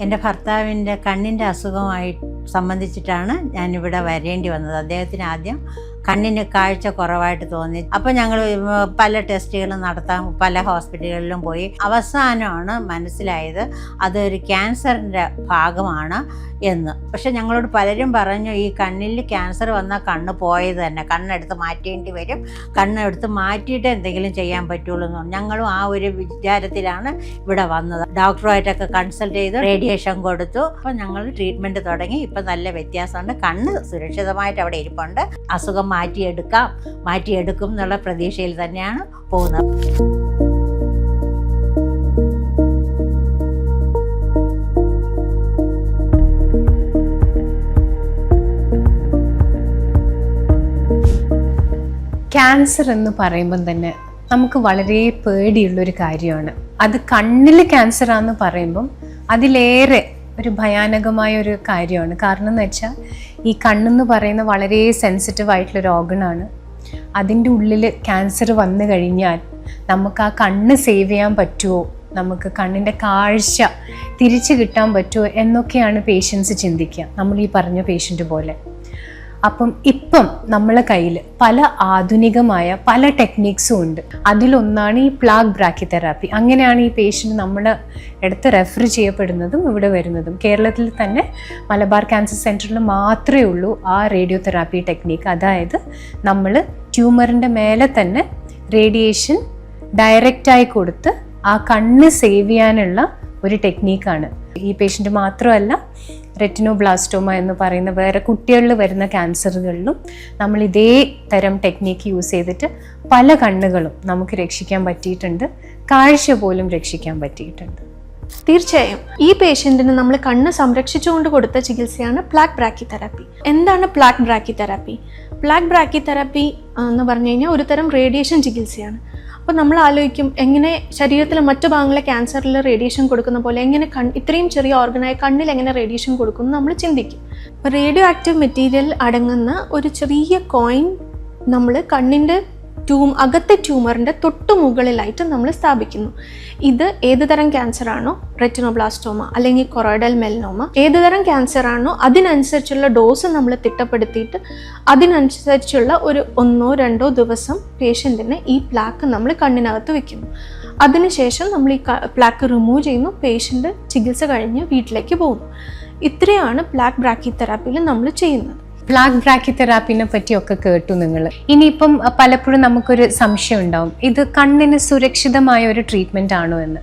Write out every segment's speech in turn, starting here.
എന്റെ ഭർത്താവിന്റെ കണ്ണിന്റെ അസുഖമായി സംബന്ധിച്ചിട്ടാണ് ഞാനിവിടെ വരേണ്ടി വന്നത്. അദ്ദേഹത്തിന് ആദ്യം കണ്ണിന് കാഴ്ച കുറവായിട്ട് തോന്നി. അപ്പോൾ ഞങ്ങൾ പല ടെസ്റ്റുകളും നടത്താൻ പല ഹോസ്പിറ്റലുകളിലും പോയി. അവസാനമാണ് മനസ്സിലായത് അതൊരു ക്യാൻസറിന്റെ ഭാഗമാണ് എന്ന്. പക്ഷെ ഞങ്ങളോട് പലരും പറഞ്ഞു ഈ കണ്ണിൽ ക്യാൻസർ വന്നാൽ കണ്ണ് പോയത് തന്നെ. കണ്ണെടുത്ത് മാറ്റേണ്ടി വരും. കണ്ണെടുത്ത് മാറ്റിയിട്ട് എന്തെങ്കിലും ചെയ്യാൻ പറ്റുള്ളൂ എന്ന് ഞങ്ങളും ആ ഒരു വിചാരത്തിലാണ് ഇവിടെ വന്നത്. ഡോക്ടറുമായിട്ടൊക്കെ കൺസൾട്ട് ചെയ്ത് റേഡിയേഷൻ കൊടുത്തു. അപ്പോൾ ഞങ്ങൾ ട്രീറ്റ്മെന്റ് തുടങ്ങി. ഇപ്പം നല്ല വ്യത്യാസമുണ്ട്. കണ്ണ് സുരക്ഷിതമായിട്ട് അവിടെ ഇരിപ്പുണ്ട്. അസുഖം മാറ്റിയെടുക്കാം. മാറ്റിയെടുക്കും എന്നുള്ള പ്രതീക്ഷയിൽ തന്നെയാണ് പോകുന്നത്. ക്യാൻസർ എന്ന് പറയുമ്പം തന്നെ നമുക്ക് വളരെ പേടിയുള്ളൊരു കാര്യമാണ്. അത് കണ്ണിൽ ക്യാൻസർ ആണെന്ന് പറയുമ്പം അതിലേറെ ഒരു ഭയാനകമായ ഒരു കാര്യമാണ്. കാരണം എന്ന് വെച്ചാൽ ഈ കണ്ണെന്ന് പറയുന്ന വളരെ സെൻസിറ്റീവ് ആയിട്ടുള്ളൊരു ഓർഗണാണ് അതിന്റെ ഉള്ളിൽ ക്യാൻസർ വന്നു കഴിഞ്ഞാൽ നമുക്ക് ആ കണ്ണ് സേവ് ചെയ്യാൻ പറ്റുമോ നമുക്ക് കണ്ണിന്റെ കാഴ്ച തിരിച്ചു കിട്ടാൻ പറ്റുമോ എന്നൊക്കെയാണ് പേഷ്യൻസ് ചിന്തിക്കുക. നമ്മൾ ഈ പറഞ്ഞ പേഷ്യന്റ് പോലെ. അപ്പം ഇപ്പം നമ്മളെ കയ്യിൽ പല ആധുനികമായ പല ടെക്നിക്സും ഉണ്ട്. അതിലൊന്നാണ് ഈ പ്ലാഗ് ബ്രാക്കി തെറാപ്പി അങ്ങനെയാണ് ഈ പേഷ്യന്റ് നമ്മുടെ അടുത്ത് റെഫർ ചെയ്യപ്പെടുന്നതും ഇവിടെ വരുന്നതും. കേരളത്തിൽ തന്നെ മലബാർ ക്യാൻസർ സെന്ററിൽ മാത്രമേ ഉള്ളൂ ആ റേഡിയോ തെറാപ്പി ടെക്നിക്ക് അതായത് നമ്മൾ ട്യൂമറിന്റെ മേലെ തന്നെ റേഡിയേഷൻ ഡയറക്റ്റായി കൊടുത്ത് ആ കണ്ണ് സേവ് ചെയ്യാനുള്ള ഒരു ടെക്നീക്കാണ് ഈ പേഷ്യന്റ് മാത്രമല്ല റെറ്റിനോബ്ലാസ്റ്റോമ എന്ന് പറയുന്ന വേറെ കുട്ടികളിൽ വരുന്ന ക്യാൻസറുകളിലും നമ്മൾ ഇതേ തരം ടെക്നീക്ക് യൂസ് ചെയ്തിട്ട് പല കണ്ണുകളും നമുക്ക് രക്ഷിക്കാൻ പറ്റിയിട്ടുണ്ട്. കാഴ്ച പോലും രക്ഷിക്കാൻ പറ്റിയിട്ടുണ്ട്. തീർച്ചയായും. ഈ പേഷ്യന്റിന് നമ്മൾ കണ്ണ് സംരക്ഷിച്ചുകൊണ്ട് കൊടുത്ത ചികിത്സയാണ് പ്ലാക്ക് ബ്രാക്കി തെറാപ്പി എന്താണ് plaque brachytherapy plaque brachytherapy എന്ന് പറഞ്ഞു കഴിഞ്ഞാൽ ഒരു തരം റേഡിയേഷൻ ചികിത്സയാണ്. അപ്പോൾ നമ്മൾ ആലോചിക്കും എങ്ങനെ ശരീരത്തിലെ മറ്റു ഭാഗങ്ങളെ ക്യാൻസറിൽ റേഡിയേഷൻ കൊടുക്കുന്ന പോലെ എങ്ങനെ കൺ ഇത്രയും ചെറിയ ഓർഗനായ കണ്ണിൽ എങ്ങനെ റേഡിയേഷൻ കൊടുക്കുന്നു നമ്മൾ ചിന്തിക്കും. അപ്പോൾ റേഡിയോ ആക്റ്റീവ് മെറ്റീരിയൽ അടങ്ങുന്ന ഒരു ചെറിയ കോയിൻ നമ്മൾ കണ്ണിന്റെ ട്യൂം അകത്തെ ട്യൂമറിന്റെ തൊട്ടു മുകളിലായിട്ട് നമ്മൾ സ്ഥാപിക്കുന്നു. ഇത് ഏത് തരം ക്യാൻസർ ആണോ? റെറ്റിനോബ്ലാസ്റ്റോമ അല്ലെങ്കിൽ കൊറോയിഡൽ മെലനോമ ഏത് തരം ക്യാൻസർ ആണോ? അതിനനുസരിച്ചുള്ള ഡോസ് നമ്മൾ തിട്ടപ്പെടുത്തിയിട്ട് അതിനനുസരിച്ചുള്ള ഒരു ഒന്നോ രണ്ടോ ദിവസം പേഷ്യന്റിന് ഈ പ്ലാക്ക് നമ്മൾ കണ്ണിനകത്ത് വെക്കുന്നു. അതിനുശേഷം നമ്മൾ ഈ പ്ലാക്ക് റിമൂവ് ചെയ്യുന്നു. പേഷ്യന്റ് ചികിത്സ കഴിഞ്ഞ് വീട്ടിലേക്ക് പോകുന്നു. ഇത്രയാണ് പ്ലാക്ക് ബ്രാക്കി തെറാപ്പിയിൽ നമ്മൾ ചെയ്യുന്നത്. പ്ലാഗ് ബ്രാക്കി തെറാപ്പിനെ പറ്റിയൊക്കെ കേട്ടു നിങ്ങൾ. ഇനിയിപ്പം പലപ്പോഴും നമുക്കൊരു സംശയം ഉണ്ടാവും. ഇത് കണ്ണിന് സുരക്ഷിതമായ ഒരു ട്രീറ്റ്മെന്റ് ആണോ എന്ന്.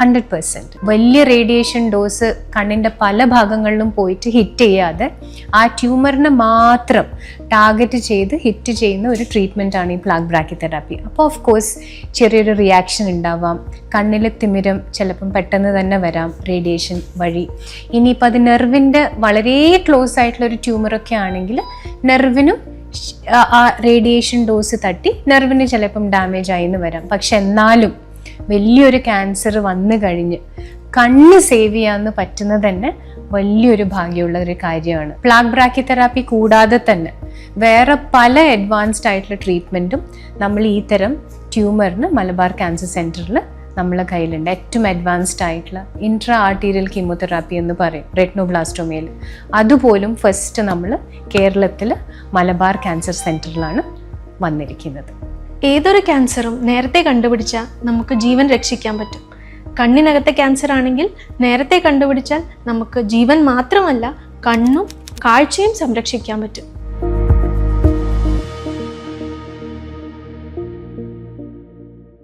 ഹൺഡ്രഡ് പെർസെന്റ് വലിയ റേഡിയേഷൻ ഡോസ് കണ്ണിന്റെ പല ഭാഗങ്ങളിലും പോയിട്ട് ഹിറ്റ് ചെയ്യാതെ ആ ട്യൂമറിനെ മാത്രം ടാർഗറ്റ് ചെയ്ത് ഹിറ്റ് ചെയ്യുന്ന ഒരു ട്രീറ്റ്മെന്റ് ആണ് ഈ പ്ലാഗ് ബ്രാക്കി തെറാപ്പി അപ്പോൾ ഓഫ് കോഴ്സ് ചെറിയൊരു റിയാക്ഷൻ ഉണ്ടാവാം. കണ്ണിലെ തിമിരം ചിലപ്പം പെട്ടെന്ന് തന്നെ വരാം റേഡിയേഷൻ വഴി. ഇനിയിപ്പോൾ അത് നെർവിന്റെ വളരെ ക്ലോസ് ആയിട്ടുള്ള ഒരു ട്യൂമറൊക്കെ ആണെങ്കിൽ നെർവിനും ആ റേഡിയേഷൻ ഡോസ് തട്ടി നെർവിന് ചിലപ്പം ഡാമേജ് ആയി എന്ന് വരാം. പക്ഷെ എന്നാലും വലിയൊരു ക്യാൻസർ വന്നു കഴിഞ്ഞ് കണ്ണ് സേവ് ചെയ്യാമെന്ന് പറ്റുന്നത് തന്നെ വലിയൊരു ഭാഗ്യമുള്ള ഒരു കാര്യമാണ്. പ്ലാഗ് ബ്രാക്കി തെറാപ്പി കൂടാതെ തന്നെ വേറെ പല അഡ്വാൻസ്ഡ് ആയിട്ടുള്ള ട്രീറ്റ്മെന്റും നമ്മൾ ഈ തരം ട്യൂമറിന് മലബാർ ക്യാൻസർ സെന്ററിൽ നമ്മളെ കയ്യിലുണ്ട്. ഏറ്റവും അഡ്വാൻസ്ഡ് ആയിട്ടുള്ള ഇൻട്രാ ആർട്ടീരിയൽ കീമോതെറാപ്പി എന്ന് പറയും റെറ്റിനോബ്ലാസ്റ്റോമയിൽ അതുപോലും ഫസ്റ്റ് നമ്മൾ കേരളത്തിൽ മലബാർ ക്യാൻസർ സെന്ററിലാണ് വന്നിരിക്കുന്നത്. ഏതൊരു ക്യാൻസറും നേരത്തെ കണ്ടുപിടിച്ചാൽ നമുക്ക് ജീവൻ രക്ഷിക്കാൻ പറ്റും. കണ്ണിനകത്തെ ക്യാൻസർ ആണെങ്കിൽ നേരത്തെ കണ്ടുപിടിച്ചാൽ നമുക്ക് ജീവൻ മാത്രമല്ല കണ്ണും കാഴ്ചയും സംരക്ഷിക്കാൻ പറ്റും.